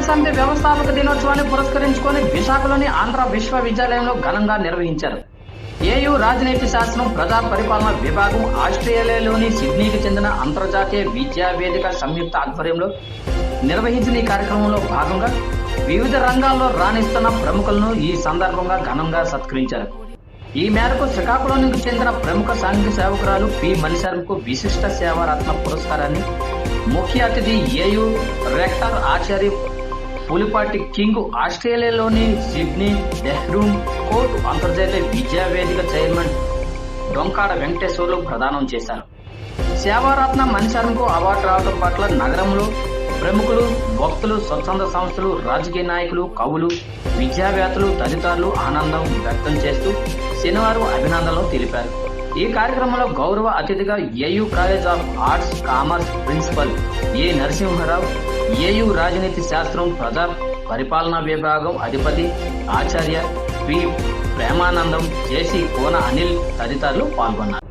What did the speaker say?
సమితి వ్యవస్థాపక దినోత్సవాన్ని పురస్కరించుకొని విశాఖలోని ఆంధ్ర విశ్వవిద్యాలయంలో ఘనంగా నిర్వహించారు. ఏయు రాజనీతి శాస్త్రం ప్రజా పరిపాలన విభాగం ఆస్ట్రేలియాలోని సిడ్నీకి చెందిన అంతర్జాతీయ విద్యా వేదిక సంయుక్త ఆధ్వర్యంలో నిర్వహించిన ఈ కార్యక్రమంలో భాగంగా వివిధ రంగాల్లో రాణిస్తున్న ప్రముఖులను ఈ సందర్భంగా ఘనంగా సత్కరించారు. ఈ మేరకు శ్రీకాకుళానికి చెందిన ప్రముఖ సాంఘిక సేవకురాలు పి. మణిశర్మకు విశిష్ట సేవారత్న పురస్కారాన్ని ముఖ్య అతిథి ఏయు రెక్టర్ ఆచార్య పులిపాటి కింగ్ ఆస్ట్రేలియాలోని సిడ్నీ డెహ్రూన్ కోర్టు అంతర్జాతీయ విద్యా వేదిక చైర్మన్ డొంకాడ వెంకటేశ్వర్లు ప్రదానం చేశారు. సేవారత్న మణిశర్మకు అవార్డు రావడం పట్ల నగరంలో ప్రముఖులు భక్తులు స్వచ్ఛంద సంస్థలు రాజకీయ నాయకులు కవులు విద్యావేత్తలు తదితరులు ఆనందం వ్యక్తం చేస్తూ శనివారం అభినందనలు తెలిపారు. ఈ కార్యక్రమంలో గౌరవ అతిథిగా AU college of arts commerce principal A Narasimharao AU రాజనీతి శాస్త్రం ప్రజా పరిపాలనా విభాగం అధిపతి ఆచార్య పి ప్రేమానందం జేసీ కోన అనిల్ తదితరులు పాల్గొన్నారు.